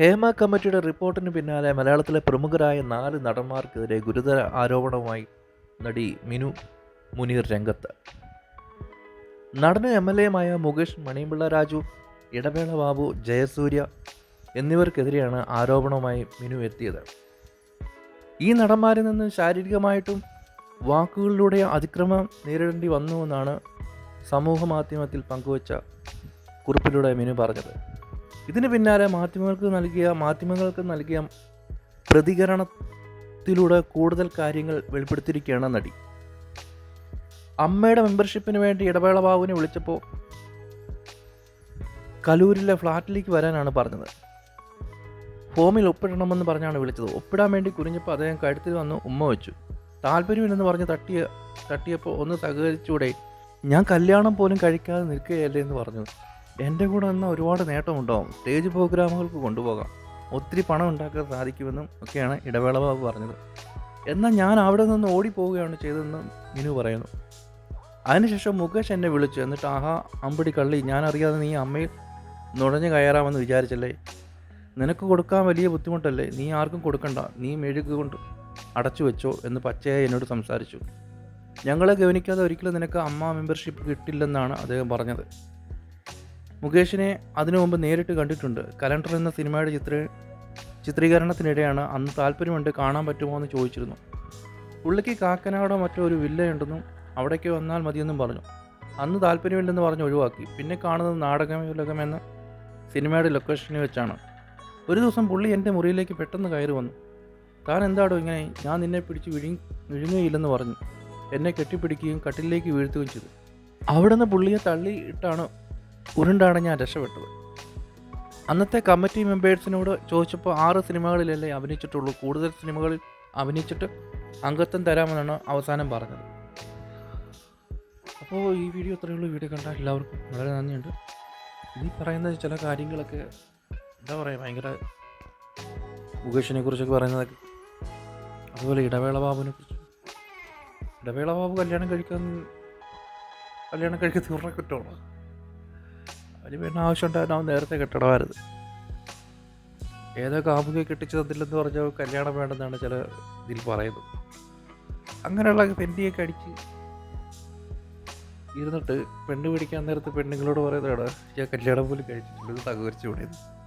ഹേമ കമ്മിറ്റിയുടെ റിപ്പോർട്ടിന് പിന്നാലെ മലയാളത്തിലെ പ്രമുഖരായ നാല് നടന്മാർക്കെതിരെ ഗുരുതര ആരോപണവുമായി നടി മിനു മുനീർ രംഗത്ത്. നടനും എം എൽ എയുമായ മുകേഷ് മണിപിള്ള രാജു ഇടവേള ബാബു ജയസൂര്യ എന്നിവർക്കെതിരെയാണ് ആരോപണവുമായി മിനു എത്തിയത്. ഈ നടന്മാരിൽ നിന്ന് ശാരീരികമായിട്ടും വാക്കുകളിലൂടെ അതിക്രമം നേരിടേണ്ടി വന്നുവെന്നാണ് സമൂഹ മാധ്യമത്തിൽ പങ്കുവച്ച കുറിപ്പിലൂടെ മിനു പറഞ്ഞത്. ഇതിന് പിന്നാലെ മാധ്യമങ്ങൾക്ക് നൽകിയ മാധ്യമങ്ങൾക്ക് നൽകിയ പ്രതികരണത്തിലൂടെ കൂടുതൽ കാര്യങ്ങൾ വെളിപ്പെടുത്തിയിരിക്കുകയാണ് നടി. അമ്മയുടെ മെമ്പർഷിപ്പിന് വേണ്ടി ഇടവേള ബാബുവിനെ വിളിച്ചപ്പോൾ കലൂരിലെ ഫ്ലാറ്റിലേക്ക് വരാനാണ് പറഞ്ഞത്. ഫോമിൽ ഒപ്പിടണമെന്ന് പറഞ്ഞാണ് വിളിച്ചത്. ഒപ്പിടാൻ വേണ്ടി കുനിഞ്ഞപ്പോൾ അദ്ദേഹം കഴുത്തിൽ വന്ന് ഉമ്മ വെച്ചു. താല്പര്യമില്ലെന്ന് പറഞ്ഞ് തട്ടിയ തട്ടിയപ്പോൾ ഒന്ന് സഹകരിച്ചൂടെ ഞാൻ കല്യാണം പോലും കഴിക്കാതെ നിൽക്കുകയല്ലേ എന്ന് പറഞ്ഞു. എന്റെ കൂടെ വന്ന ഒരുപാട് നേട്ടമുണ്ടാവും. സ്റ്റേജ് പ്രോഗ്രാമുകൾക്ക് കൊണ്ടുപോകാം. ഒത്തിരി പണം ഉണ്ടാക്കാൻ സാധിക്കുമെന്നും ഒക്കെയാണ് ഇടവേള ബാബു പറഞ്ഞത്. എന്നാൽ ഞാൻ അവിടെ നിന്ന് ഓടിപ്പോവുകയാണ് ചെയ്തതെന്ന് മിനു പറയുന്നു. അതിനുശേഷം മുകേഷ് എന്നെ വിളിച്ചു. എന്നിട്ട് ആഹാ അമ്പടി കള്ളി ഞാൻ അറിയാതെ നീ അമ്മയിൽ നുഴഞ്ഞു കയറാമെന്ന് വിചാരിച്ചല്ലേ? നിനക്ക് കൊടുക്കാൻ വലിയ ബുദ്ധിമുട്ടല്ലേ? നീ ആർക്കും കൊടുക്കണ്ട. നീ മെഴുക് കൊണ്ട് അടച്ചു വെച്ചോ എന്ന് പച്ചയായി എന്നോട് സംസാരിച്ചു. ഞങ്ങളെ ഗവനിക്കാതെ ഒരിക്കലും നിനക്ക് അമ്മ മെമ്പർഷിപ്പ് കിട്ടില്ലെന്നാണ് അദ്ദേഹം പറഞ്ഞത്. മുകേഷിനെ അതിനു മുമ്പ് നേരിട്ട് കണ്ടിട്ടുണ്ട്. കലണ്ടർ എന്ന സിനിമയുടെ ചിത്ര ചിത്രീകരണത്തിനിടെയാണ് അന്ന് താല്പര്യമുണ്ട് കാണാൻ പറ്റുമോ എന്ന് ചോദിച്ചിരുന്നു. പുള്ളിക്ക് കാക്കനാടോ മറ്റോ ഒരു വില്ലയുണ്ടെന്നും അവിടേക്ക് വന്നാൽ മതിയെന്നും പറഞ്ഞു. അന്ന് താല്പര്യമില്ലെന്ന് പറഞ്ഞ് ഒഴിവാക്കി. പിന്നെ കാണുന്നത് നാടകമുലകം എന്ന സിനിമയുടെ ലൊക്കേഷനിൽ വെച്ചാണ്. ഒരു ദിവസം പുള്ളി എന്റെ മുറിയിലേക്ക് പെട്ടെന്ന് കയറി വന്നു. താൻ എന്താടോ ഇങ്ങനെ? ഞാൻ നിന്നെ പിടിച്ച് വിഴി വിഴുങ്ങുകയില്ലെന്ന് പറഞ്ഞു. എന്നെ കെട്ടിപ്പിടിക്കുകയും കട്ടിലേക്ക് വീഴ്ത്തുകയും ചെയ്തു. അവിടെ നിന്ന് പുള്ളിയെ തള്ളി ഇട്ടാണ് ഉരുണ്ടാണ് ഞാൻ രക്ഷപ്പെട്ടത്. അന്നത്തെ കമ്മിറ്റി മെമ്പേഴ്സിനോട് ചോദിച്ചപ്പോൾ ആറ് സിനിമകളിലല്ലേ അഭിനയിച്ചിട്ടുള്ളൂ. കൂടുതൽ സിനിമകളിൽ അഭിനയിച്ചിട്ട് അംഗത്വം തരാമെന്നാണ് അവസാനം പറഞ്ഞത്. അപ്പോൾ ഈ വീഡിയോ ഇത്രയേ ഉള്ളൂ. വീഡിയോ കണ്ട എല്ലാവർക്കും വളരെ നന്ദിയുണ്ട്. ഈ പറയുന്ന ചില കാര്യങ്ങളൊക്കെ എന്താ പറയുക ഭയങ്കര മുകേഷിനെ കുറിച്ചൊക്കെ പറയുന്നതൊക്കെ. അതുപോലെ ഇടവേള ബാബുവിനെ കുറിച്ച് ഇടവേള ബാബു കല്യാണം കഴിക്കാൻ കല്യാണം കഴിക്കാൻ തീർന്ന കുറ്റമാണ്? അതിന് വരുന്ന ആവശ്യം ഉണ്ടായിരുന്നു അവൻ നേരത്തെ കെട്ടിടമായിരുന്നു. ഏതോ കാമുകയെ കെട്ടിച്ചു തന്നില്ലെന്ന് പറഞ്ഞാൽ കല്യാണം വേണ്ടെന്നാണ് ചില ഇതിൽ പറയുന്നത്. അങ്ങനെയുള്ള തെണ്ടിയൊക്കെ അടിച്ച് ഇരുന്നിട്ട് പെണ്ണ് പിടിക്കാൻ നേരത്ത് പെണ്ണുങ്ങളോട് പറയുന്നതാണ് ഞാൻ കല്യാണം പോലും കഴിച്ചിട്ടില്ല ഇത് വിടുന്നത്